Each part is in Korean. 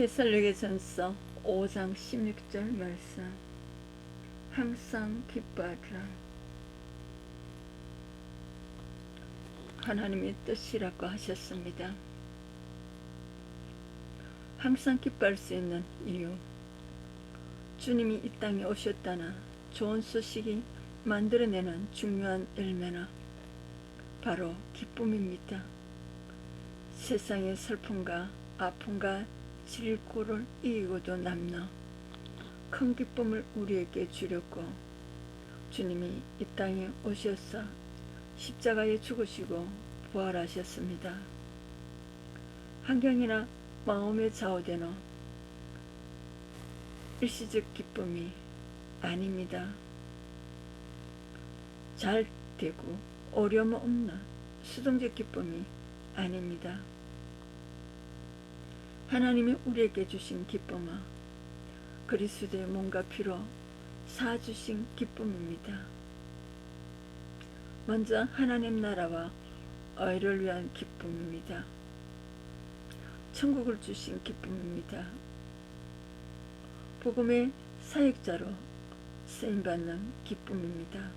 데살로게전서 5장 16절 말씀 항상 기뻐하라 하나님의 뜻이라고 하셨습니다. 항상 기뻐할 수 있는 이유 주님이 이 땅에 오셨다나 좋은 소식이 만들어내는 중요한 열매나 바로 기쁨입니다. 세상의 슬픔과 아픔과 질고를 이기고도 남나 큰 기쁨을 우리에게 주렸고 주님이 이 땅에 오셔서 십자가에 죽으시고 부활하셨습니다. 환경이나 마음에 좌우되는 일시적 기쁨이 아닙니다. 잘 되고 어려움 없는 수동적 기쁨이 아닙니다. 하나님이 우리에게 주신 기쁨은 그리스도의 몸과 피로 사주신 기쁨입니다. 먼저 하나님 나라와 의를 위한 기쁨입니다. 천국을 주신 기쁨입니다. 복음의 사역자로 쓰임받는 기쁨입니다.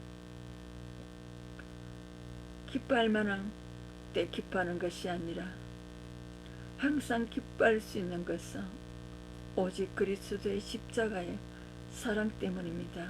기뻐할 만한 때 기뻐하는 것이 아니라 항상 기뻐할 수 있는 것은 오직 그리스도의 십자가의 사랑 때문입니다.